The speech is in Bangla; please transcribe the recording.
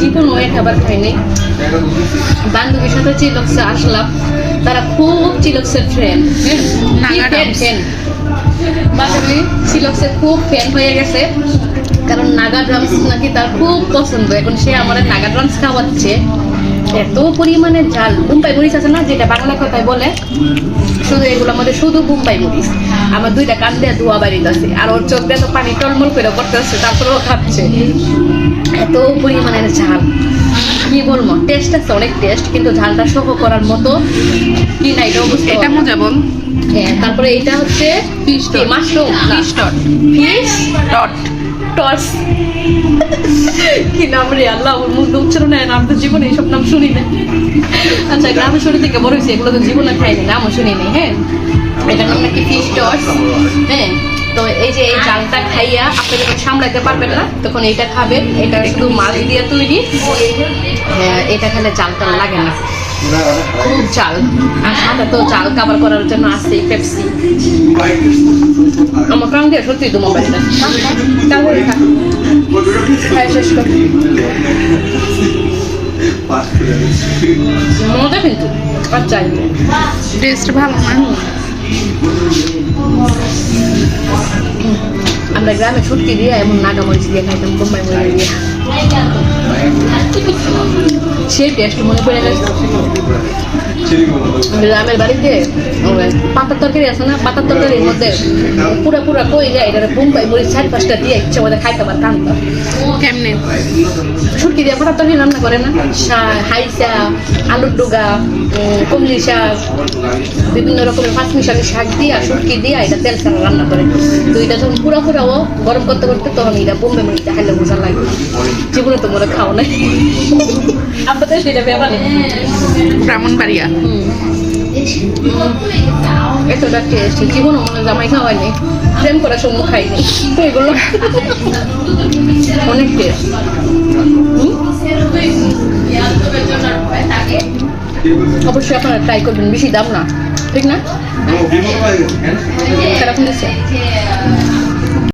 জীবনও এক খাবার খাইনি বান্ধবীর সাথে চিলক্সে আসলাম। তারা খুব চিলক্সের ফ্রেন্ড। ফ্যান বান্ধবী চিলক্সের খুব ফ্যান হয়ে গেছে। কারণ নাগা ড্রামস নাকি তার খুব পছন্দ। এখন সে আমার নাগা ড্রামস খাওয়াচ্ছে। এত পরিমাণে ঝাল মুম্বাই মরিচ আছে না যেটা বাংলা কথায় বলে শুধু শুধু মুম্বাই মরিচ। আমার দুইটা কান দিয়ে ধোয়া আর ওর চোখ দিয়ে তো পানি টলমল করে করতেছে তারপরেও খাচ্ছে এত ঝাল কি বলব টেস্ট আছে অনেক টেস্ট কিন্তু ঝালটা সহ করার মতো কি না এটাও বুঝতে এটা মজা বল। হ্যাঁ তারপরে এটা হচ্ছে ফিশ মাশরুম ফিশ টট ফিশ টট টস কি নাম রে আল্লাহ আমার মুখ উচ্চারণ না আমি তো জীবনে এইসব নাম শুনি না আচ্ছা গ্রামের শরীর থেকে বড় হয়েছে, এগুলো তো জীবনে খাইনি, নামও শুনিনি হ্যাঁ? এটার নাম নাকি ফিশ টস হ্যাঁ? তো এই যে এই জালটা খাইয়া আপনি যখন সামলাতে পারবেন না, তখন এইটা খাবেন, এটা শুধু মাছ দিয়ে তৈরি। হ্যাঁ এটা খেলে জালটা লাগে না। খুব জাল। আর সাথে তো জাল কাবার করার জন্য আছে পেপসি আমার কান দিয়ে সত্যি তো মোবাইলটা। তাহলে শেষ কর। মজা কিন্তু আচ্ছা টেস্ট ভালো না। আমরা গ্রামে ছুটকে দিয়ে এমন নাগা মরিচ দিয়ে খাইতাম বোম্বাই মরিচ দিয়ে। সেই টেস্ট মনে পড়ে গেছে। গ্রামের বাড়িতে পাতার তরকারি আছে না পাতার তরকারির মধ্যে পুরা পুরা কই যায় এটা বোম্বাই মরিচ চার পাঁচটা দিয়ে ইচ্ছে মধ্যে খাইতে পার কেমনে? ছুটকি দিয়ে পাতার তরকারি রান্না করে না? হাইসা আলুর ডুগা কমলি শাক বিভিন্ন রকমের পাঁচ মিশালি শাক দিয়া শুটকি দিয়া এটা তেল ছাড়া রান্না করে। তো এটা যখন পুরা পুরাও গরম করতে করতে তখন এটা বোম্বে মরিচটা খাইলে মজা লাগে। জীবনে তো মনে খাও নাই। আপনাদের সেটা ব্যাপার ব্রাহ্মণবাড়িয়া। এতটা টেস্ট জীবনও মনে জামাই খাওয়াইনি প্রেম করার সময় খাইনি। তো এগুলো অনেক টেস্ট অবশ্যই আপনারা ট্রাই করবেন বেশি দাম না। ঠিক না? সেরকম দিচ্ছে